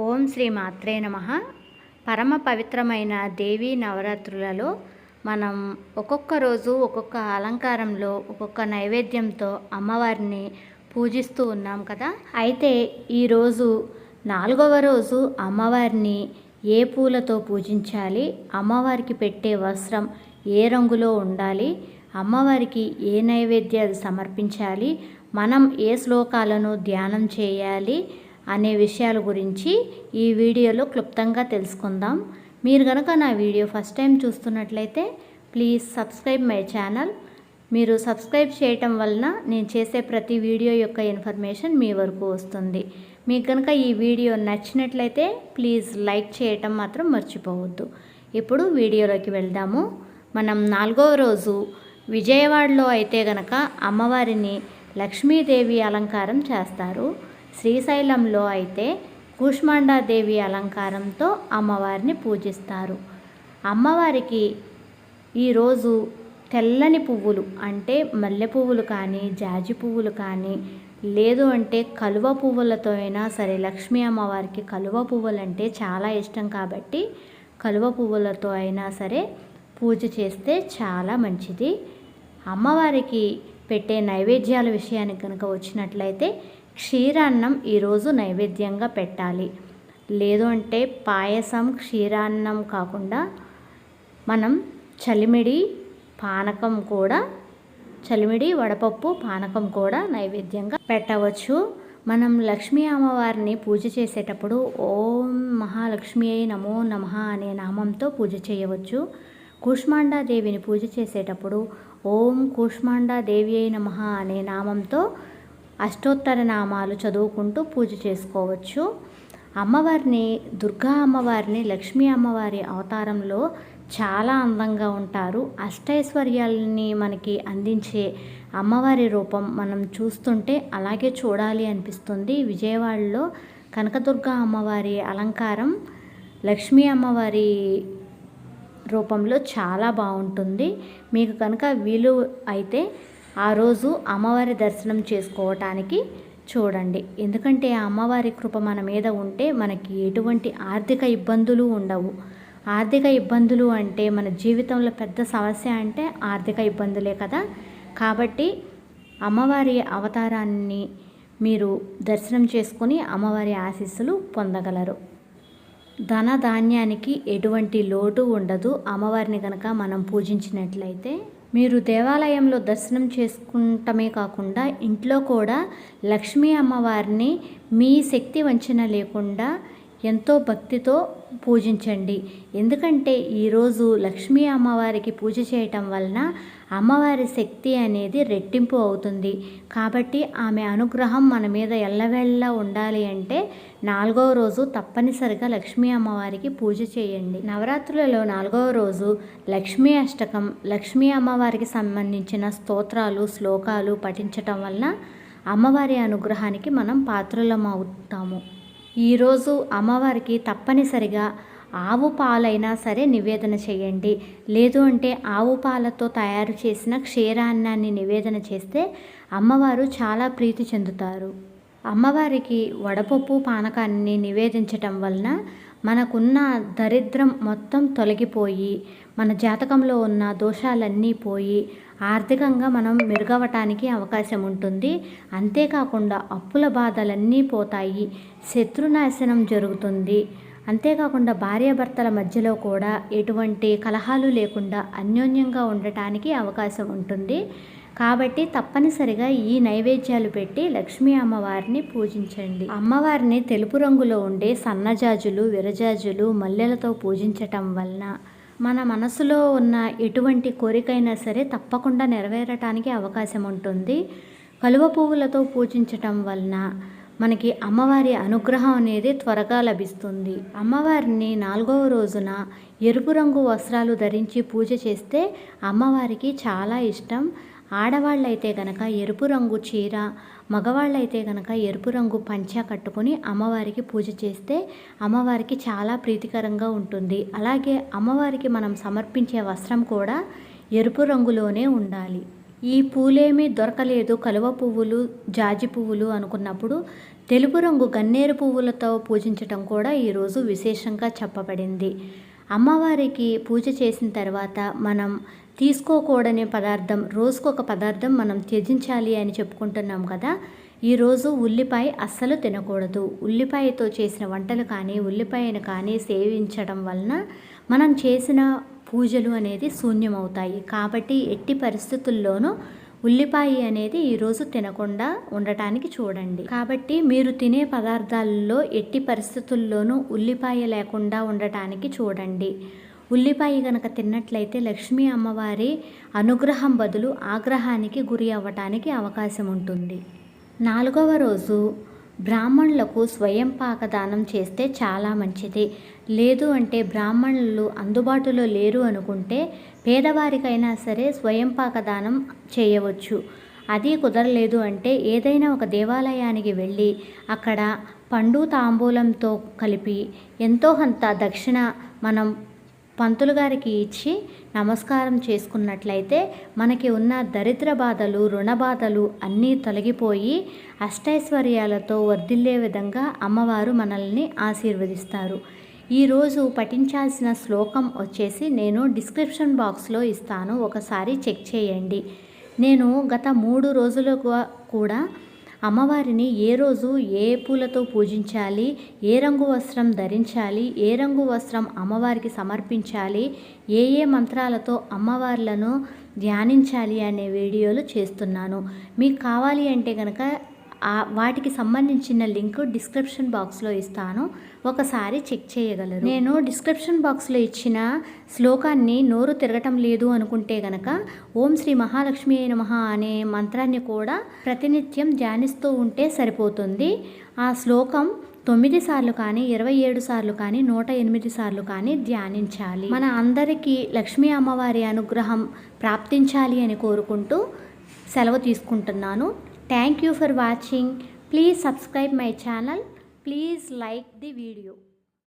ఓం శ్రీ మాత్రే నమ. పరమ పవిత్రమైన దేవీ నవరాత్రులలో మనం ఒక్కొక్క రోజు ఒక్కొక్క అలంకారంలో ఒక్కొక్క నైవేద్యంతో అమ్మవారిని పూజిస్తూ ఉన్నాం కదా. అయితే ఈరోజు నాలుగవ రోజు అమ్మవారిని ఏ పూలతో పూజించాలి? అమ్మవారికి పెట్టే వస్త్రం ఏ రంగులో ఉండాలి? అమ్మవారికి ఏ నైవేద్యాలు సమర్పించాలి? మనం ఏ శ్లోకాలను ధ్యానం చేయాలి? అనే విషయాల గురించి ఈ వీడియోలో క్లుప్తంగా తెలుసుకుందాం. మీరు కనుక నా వీడియో ఫస్ట్ టైం చూస్తున్నట్లయితే ప్లీజ్ సబ్స్క్రైబ్ మై ఛానల్. మీరు సబ్స్క్రైబ్ చేయటం వలన నేను చేసే ప్రతి వీడియో యొక్క ఇన్ఫర్మేషన్ మీ వరకు వస్తుంది. మీకు కనుక ఈ వీడియో నచ్చినట్లయితే ప్లీజ్ లైక్ చేయటం మాత్రం మర్చిపోవద్దు. ఇప్పుడు వీడియోలోకి వెళ్దాము. మనం నాలుగవ రోజు విజయవాడలో అయితే గనక అమ్మవారిని లక్ష్మీదేవి అలంకారం చేస్తారు. శ్రీశైలంలో అయితే కూష్మాండాదేవి అలంకారంతో అమ్మవారిని పూజిస్తారు. అమ్మవారికి ఈరోజు తెల్లని పువ్వులు అంటే మల్లె పువ్వులు కానీ జాజి పువ్వులు కానీ లేదు అంటే కలువ పువ్వులతో అయినా సరే లక్ష్మీ అమ్మవారికి కలువ పువ్వులు అంటే చాలా ఇష్టం కాబట్టి కలువ పువ్వులతో అయినా సరే పూజ చేస్తే చాలా మంచిది. అమ్మవారికి పెట్టే నైవేద్యాల విషయానికి కనుక వచ్చినట్లయితే క్షీరాన్నం ఈరోజు నైవేద్యంగా పెట్టాలి. లేదు అంటే పాయసం క్షీరాన్నం కాకుండా మనం చలిమిడి పానకం కూడా చలిమిడి వడపప్పు పానకం కూడా నైవేద్యంగా పెట్టవచ్చు. మనం లక్ష్మీ అమ్మవారిని పూజ చేసేటప్పుడు ఓం మహాలక్ష్మి అయి నమో నమ అనే నామంతో పూజ చేయవచ్చు. కూష్మాండాదేవిని పూజ చేసేటప్పుడు ఓం కూష్మాండాదేవి అయి నమ అనే నామంతో అష్టోత్తర నామాలు చదువుకుంటూ పూజ చేసుకోవచ్చు. అమ్మవారిని దుర్గా అమ్మవారిని లక్ష్మీ అమ్మవారి అవతారంలో చాలా అందంగా ఉంటారు. అష్టైశ్వర్యాలని మనకి అందించే అమ్మవారి రూపం మనం చూస్తుంటే అలాగే చూడాలి అనిపిస్తుంది. విజయవాడలో కనకదుర్గ అమ్మవారి అలంకారం లక్ష్మీ అమ్మవారి రూపంలో చాలా బాగుంటుంది. మీకు కనుక వీలు అయితే ఆ రోజు అమ్మవారి దర్శనం చేసుకోవటానికి చూడండి. ఎందుకంటే ఆ అమ్మవారి కృప మన మీద ఉంటే మనకి ఎటువంటి ఆర్థిక ఇబ్బందులు ఉండవు. ఆర్థిక ఇబ్బందులు అంటే మన జీవితంలో పెద్ద సమస్య అంటే ఆర్థిక ఇబ్బందులే కదా. కాబట్టి అమ్మవారి అవతారాన్ని మీరు దర్శనం చేసుకుని అమ్మవారి ఆశీస్సులు పొందగలరు. ధన ధాన్యానికి ఎటువంటి లోటు ఉండదు. అమ్మవారిని కనుక మనం పూజించినట్లయితే మీరు దేవాలయంలో దర్శనం చేసుకుంటమే కాకుండా ఇంట్లో కూడా లక్ష్మీ అమ్మవారిని మీ శక్తి వంచన లేకుండా ఎంతో భక్తితో పూజించండి. ఎందుకంటే ఈరోజు లక్ష్మీ అమ్మవారికి పూజ చేయటం వలన అమ్మవారి శక్తి అనేది రెట్టింపు అవుతుంది. కాబట్టి ఆమె అనుగ్రహం మన మీద ఎల్లవెళ్ళ ఉండాలి అంటే నాలుగవ రోజు తప్పనిసరిగా లక్ష్మీ అమ్మవారికి పూజ చేయండి. నవరాత్రులలో నాలుగవ రోజు లక్ష్మీ అష్టకం లక్ష్మీ అమ్మవారికి సంబంధించిన స్తోత్రాలు శ్లోకాలు పఠించటం వలన అమ్మవారి అనుగ్రహానికి మనం పాత్రలం అవుతాము ఈరోజు అమ్మవారికి తప్పనిసరిగా ఆవు పాలైనా సరే నివేదన చేయండి. లేదు అంటే ఆవు పాలతో తయారు చేసిన క్షీరాన్నాన్ని నివేదన చేస్తే అమ్మవారు చాలా ప్రీతి చెందుతారు. అమ్మవారికి వడపప్పు పానకాన్ని నివేదించటం వలన మనకున్న దరిద్రం మొత్తం తొలగిపోయి మన జాతకంలో ఉన్న దోషాలన్నీ పోయి ఆర్థికంగా మనం మెరుగవటానికి అవకాశం ఉంటుంది అంతేకాకుండా అప్పుల బాధలన్నీ పోతాయి. శత్రునాశనం జరుగుతుంది. అంతేకాకుండా భార్యాభర్తల మధ్యలో కూడా ఎటువంటి కలహాలు లేకుండా అన్యోన్యంగా ఉండటానికి అవకాశం ఉంటుంది కాబట్టి తప్పనిసరిగా ఈ నైవేద్యాలు పెట్టి లక్ష్మీ అమ్మవారిని పూజించండి. అమ్మవారిని తెలుపు రంగులో ఉండే సన్నజాజులు విరజాజులు మల్లెలతో పూజించటం వలన మన మనసులో ఉన్న ఎటువంటి కోరికైనా సరే తప్పకుండా నెరవేరటానికి అవకాశం ఉంటుంది. కలువ పువ్వులతో పూజించటం వలన మనకి అమ్మవారి అనుగ్రహం అనేది త్వరగా లభిస్తుంది. అమ్మవారిని నాలుగవ రోజున ఎరుపు రంగు వస్త్రాలు ధరించి పూజ చేస్తే అమ్మవారికి చాలా ఇష్టం. ఆడవాళ్ళైతే గనక ఎరుపు రంగు చీర మగవాళ్ళైతే గనక ఎరుపు రంగు పంచ కట్టుకొని అమ్మవారికి పూజ చేస్తే అమ్మవారికి చాలా ప్రీతికరంగా ఉంటుంది. అలాగే అమ్మవారికి మనం సమర్పించే వస్త్రం కూడా ఎరుపు రంగులోనే ఉండాలి. ఈ పూలేమీ దొరకలేదు. కలువ పువ్వులు జాజి పువ్వులు అనుకున్నప్పుడు తెలుపు రంగు గన్నేరు పువ్వులతో పూజించటం కూడా ఈరోజు విశేషంగా చెప్పబడింది. అమ్మవారికి పూజ చేసిన తర్వాత మనం తీసుకోకూడని పదార్థం రోజుకొక పదార్థం మనం త్యజించాలి అని చెప్పుకుంటున్నాం కదా. ఈరోజు ఉల్లిపాయ అస్సలు తినకూడదు. ఉల్లిపాయతో చేసిన వంటలు కానీ ఉల్లిపాయను కానీ సేవించడం వలన మనం చేసిన పూజలు అనేది శూన్యమవుతాయి. కాబట్టి ఎట్టి పరిస్థితుల్లోనూ ఉల్లిపాయ అనేది ఈరోజు తినకుండా ఉండటానికి చూడండి. కాబట్టి మీరు తినే పదార్థాలలో ఎట్టి పరిస్థితుల్లోనూ ఉల్లిపాయ లేకుండా ఉండటానికి చూడండి. ఉల్లిపాయ కనుక తిన్నట్లయితే లక్ష్మీ అమ్మవారి అనుగ్రహం బదులు ఆగ్రహానికి గురి అవ్వటానికి అవకాశం ఉంటుంది. నాలుగవ రోజు బ్రాహ్మణులకు స్వయం పాకదానం చేస్తే చాలా మంచిది. లేదు అంటే బ్రాహ్మణులు అందుబాటులో లేరు అనుకుంటే పేదవారికైనా సరే స్వయం పాకదానం చేయవచ్చు. అది కుదరలేదు అంటే ఏదైనా ఒక దేవాలయానికి వెళ్ళి అక్కడ పండు తాంబూలంతో కలిపి ఎంతో కొంత దక్షిణ మనం పంతులు గారికి ఇచ్చి నమస్కారం చేసుకున్నట్లయితే మనకి ఉన్న దరిద్ర బాధలు రుణ బాధలు అన్నీ తొలగిపోయి అష్టైశ్వర్యాలతో వర్ధిల్లే విధంగా అమ్మవారు మనల్ని ఆశీర్వదిస్తారు. ఈరోజు పఠించాల్సిన శ్లోకం వచ్చేసి నేను డిస్క్రిప్షన్ బాక్స్లో ఇస్తాను. ఒకసారి చెక్ చేయండి. నేను గత మూడు రోజులుగా కూడా అమ్మవారిని ఏ రోజు ఏ పూలతో పూజించాలి ఏ రంగు వస్త్రం ధరించాలి ఏ రంగు వస్త్రం అమ్మవారికి సమర్పించాలి ఏ ఏ మంత్రాలతో అమ్మవార్లను ధ్యానించాలి అనే వీడియోలు చేస్తున్నాను. మీకు కావాలి అంటే కనుక వాటికి సంబంధించిన లింక్ డిస్క్రిప్షన్ బాక్స్లో ఇస్తాను. ఒకసారి చెక్ చేయగలరు. నేను డిస్క్రిప్షన్ బాక్స్లో ఇచ్చిన శ్లోకాన్ని నోరు తిరగటం లేదు అనుకుంటే గనక ఓం శ్రీ మహాలక్ష్మి అయిన మహా అనే మంత్రాన్ని కూడా ప్రతినిత్యం ధ్యానిస్తూ ఉంటే సరిపోతుంది. ఆ శ్లోకం తొమ్మిది సార్లు కానీ ఇరవై ఏడు సార్లు కానీ నూట ఎనిమిది సార్లు కానీ ధ్యానించాలి. మన అందరికీ లక్ష్మీ అమ్మవారి అనుగ్రహం ప్రాప్తించాలి అని కోరుకుంటూ సెలవు తీసుకుంటున్నాను. Thank you for watching. Please subscribe my channel. Please like the video.